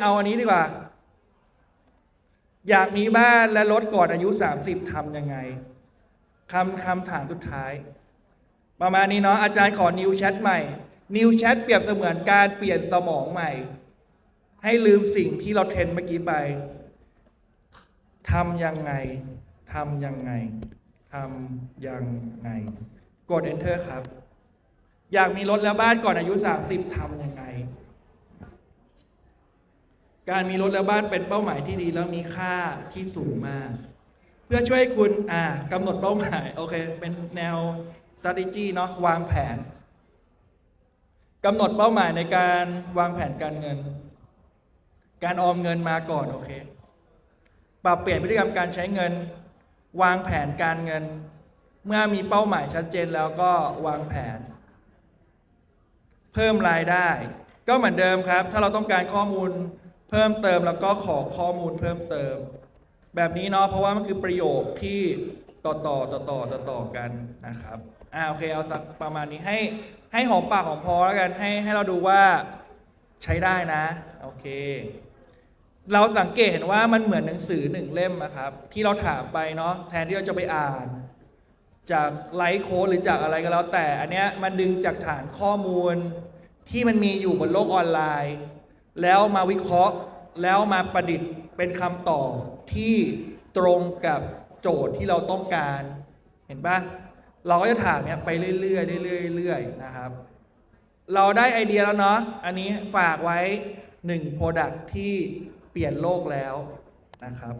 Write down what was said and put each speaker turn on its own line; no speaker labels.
เอาอันนี้ดีกว่า อยากมีบ้านและรถก่อนอายุ30ทำยังไงคำคำถามสุดท้าย ประมาณนี้เนาะอาจารย์ขอนิวแชทใหม่ นิวแชทเปรียบเสมือนการเปลี่ยนสมองใหม่ ให้ลืมสิ่งที่เราเทรนเมื่อกี้ไปทำยังไงทำยังไงทำยังไง กด enter ครับ อยากมีรถและบ้านก่อนอายุ30ทำยังไง การมีรถและบ้านเป็นเป้าหมายที่ดีแล้วมีค่าที่สูงมาก เพื่อช่วยคุณอ่ากำหนดเป้าหมายโอเค เป็นแนว strategy เนาะวางแผนกำหนดเป้าหมายในการวางแผนการเงิน การออมเงินมาก่อนโอเค ปรับเปลี่ยนพฤติกรรมการใช้เงิน วางแผนการเงิน เมื่อมีเป้าหมายชัดเจนแล้วก็วางแผน เพิ่มรายได้ ก็เหมือนเดิมครับ ถ้าเราต้องการข้อมูล เพิ่มเติมแล้วก็ขอข้อมูลเพิ่มเติม แบบนี้เนาะเพราะว่ามันคือประโยคที่ต่อต่อต่อต่อต่อต่อกันนะครับอ่าโอเคเอาสักประมาณนี้ให้ให้หอมปากหอมคอแล้วกันให้ให้เราดูว่าใช้ได้นะโอเค เราสังเกตเห็นว่ามันเหมือนหนังสือหนึ่งเล่มนะครับ ที่เราถามไปเนาะแทนที่เราจะไปอ่าน จากไลฟ์โค้ดหรือจากอะไรก็แล้วแต่ อันเนี้ยมันดึงจากฐานข้อมูลที่มันมีอยู่บนโลกออนไลน์ แล้วมาวิเคราะห์แล้วมาประดิษฐ์เป็นคำตอบที่ตรงกับโจทย์ที่เราต้องการ เห็นปะเราก็จะถามเนี้ยไปเรื่อยๆเรื่อยๆเรื่อยๆนะครับ เราได้ไอเดียแล้วเนาะอันนี้ฝากไว้หนึ่งโปรดักที่เปลี่ยนโลกแล้วนะครับ